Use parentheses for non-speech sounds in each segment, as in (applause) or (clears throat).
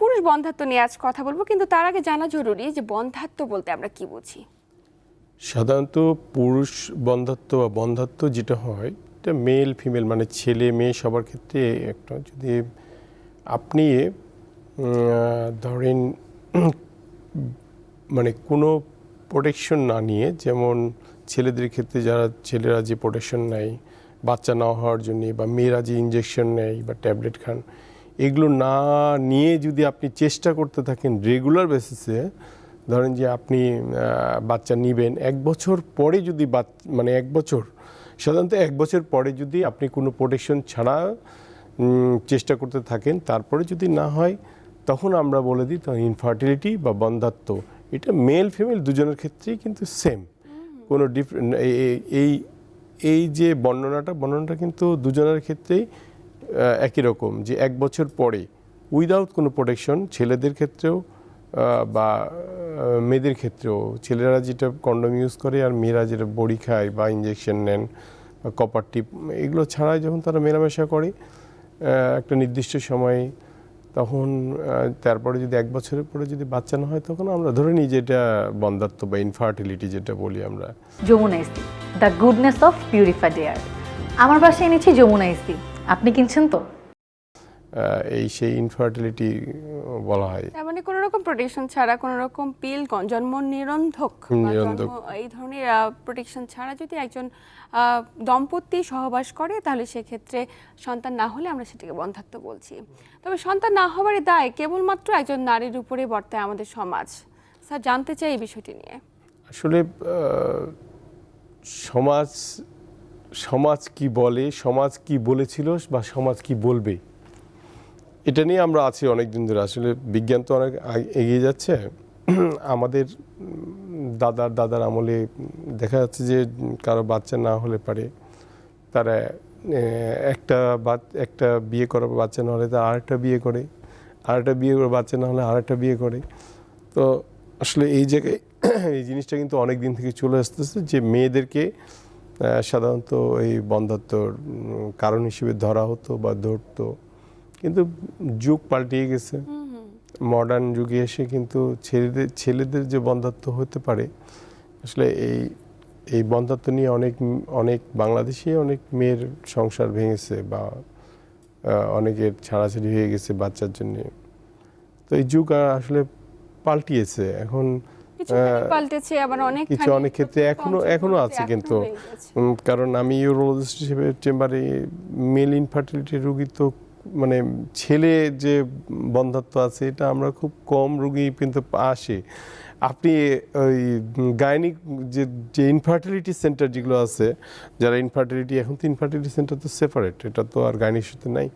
পুরুষ বন্ধাত্ব নিয়ে আজ কথা বলব, কিন্তু তার আগে জানা জরুরি যে বন্ধাত্ব বলতে আমরা কি বুঝি? সাধারণত পুরুষ বন্ধাত্ব বা বন্ধাত্ব যেটা হয়, এটা মেল ফিমেল মানে ছেলে, মেয়ে সবার ক্ষেত্রে একটা। যদি আপনি ধরেন মানে কোনো প্রোটেকশন না নিয়ে, যেমন ছেলেদের ক্ষেত্রে যারা ছেলেরা যে প্রোটেকশন নেয়, বাচ্চা না হওয়ার জন্য বা মেয়েরা যে ইঞ্জেকশন নেয় বা ট্যাবলেট খান এগুলো না নিয়ে যদি আপনি চেষ্টা করতে থাকেন রেগুলার বেসিসে ধরেন যে আপনি বাচ্চা নিবেন এক বছর পরে যদি মানে এক বছর সাধারণত এক বছর পরে যদি আপনি কোনো প্রোটেকশন ছাড়া চেষ্টা করতে থাকেন তারপরে যদি না হয় তখন আমরা বলে দিই তখন ইনফার্টিলিটি বা বন্ধাত্ব এটা মেল ফিমেল দুজনের ক্ষেত্রেই কিন্তু সেম কোনো ডিফারেন্ট এই এই যে বর্ণনাটা বর্ণনাটা কিন্তু দুজনের ক্ষেত্রেই একই রকম যে এক বছর পরে উইদাউট কোনো প্রোটেকশন ছেলেদের ক্ষেত্রেও বা মেয়েদের ক্ষেত্রেও, ছেলেরা যেটা কন্ডম ইউজ করে আর মেয়েরা যেটা বড়ি খায় বা ইঞ্জেকশন নেন, বা কপার টিপ এগুলো ছাড়াই যখন তারা মেলামেশা করে একটা নির্দিষ্ট সময়ে, তখন তারপরে যদি এক বছরের পরে যদি বাচ্চা না হয়, তখন আমরা ধরে নিই যে এটা বন্ধাত্ব বা ইনফার্টিলিটি যেটা বলি আমরা। Jamuna ইস্তি the goodness of purified air আমার বাসায় এনেছি যমুনা ইস্তি আপনি কিনছেন তো? এই সেই ইনফার্টিলিটি বলা হয়। তার মানে কোনো রকম প্রোটেকশন ছাড়া কোনো রকম পিল জন্ম নিরন্ধক এই ধরনের প্রোটেকশন ছাড়া যদি একজন দম্পতি সহবাস করে তাহলে সেক্ষেত্রে সন্তান না হলে আমরা সেটাকে বন্ধাত্ব বলছি। তবে সন্তান না হওয়ার দায় কেবলমাত্র একজন নারীর উপরে বর্তায় আমাদের সমাজ। স্যার জানতে চাই এই বিষয়টি নিয়ে। আসলে সমাজ সমাজ কি বলে, সমাজ কি বলেছিল বা সমাজ কি বলবে? এটা নিয়ে আমরা আছি অনেক দিন ধরে। আসলে বিজ্ঞান তো অনেক এগিয়ে যাচ্ছে। (clears throat) আমাদের দাদার দাদার আমলে দেখা যাচ্ছে যে কারও বাচ্চা না হলে পারে তারা একটা একটা বিয়ে পর বাচ্চা না হলে তার আরেকটা বিয়ে করে। আরেকটা বিয়ে করে বাচ্চা না হলে আরেকটা বিয়ে করে। তো আসলে এই জায়গায় (clears throat) এই জিনিসটা কিন্তু অনেক দিন থেকে চলে আসতেছে যে মেয়েদেরকে সাধারণত এই বন্ধাত্বর উম, কারণ হিসেবে ধরা হতো বা ধরতো। কিন্তু যুগ পাল্টিয়ে গেছে। মডার্ন যুগে এসে কিন্তু ছেলেদের ছেলেদের যে বন্ধাত্ব হতে পারে আসলে এই এই বন্ধাত্ব নিয়ে অনেক অনেক বাংলাদেশে অনেক মেয়ের সংসার ভেঙেছে বা অনেকের ছাড়াছাড়ি হয়ে গেছে বাচ্চার জন্য। তো এই যুগ আসলে পাল্টিয়েছে। এখন পাল্টেছে আবার অনেক কিছু অনেক ক্ষেত্রে এখনও এখনও আছে কিন্তু। কারণ আমি ইউরোলজিস্ট হিসেবে চেম্বারে মেল ইনফার্টিলিটি রোগী তো মানে ছেলে যে বন্ধাত্ব আছে এটা আমরা খুব কম রোগী কিন্তু আসে। আপনি ওই গাইনিক যে যে ইনফার্টিলিটি সেন্টার যেগুলো আছে যারা ইনফার্টিলিটি এখন তো ইনফার্টিলিটি সেন্টার তো সেপারেট এটা তো আর গাইনিক সাথে নাই।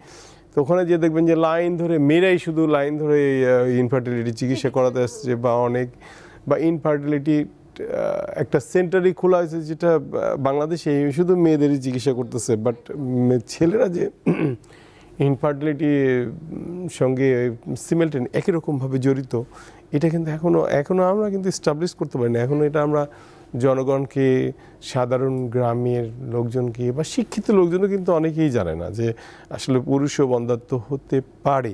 তো ওখানে যে দেখবেন যে লাইন ধরে মেয়েরাই শুধু লাইন ধরে ইনফার্টিলিটি চিকিৎসা করাতে আসছে বা অনেক বা ইনফার্টিলিটি একটা সেন্টারই খোলা হয়েছে যেটা বাংলাদেশে শুধু মেয়েদেরই চিকিৎসা করতেছে বাট ছেলেরা যে (clears throat) ইনফার্টিলিটি সঙ্গে সিমেলটেন একই রকমভাবে জড়িত, এটা কিন্তু এখনও এখনও আমরা কিন্তু স্টাবলিশ করতে পারি না এখনও এটা আমরা জনগণকে, সাধারণ গ্রামের লোকজনকে বা শিক্ষিত লোকজনও কিন্তু অনেকেই জানে না যে আসলে পুরুষও বন্ধাত্ব হতে পারে।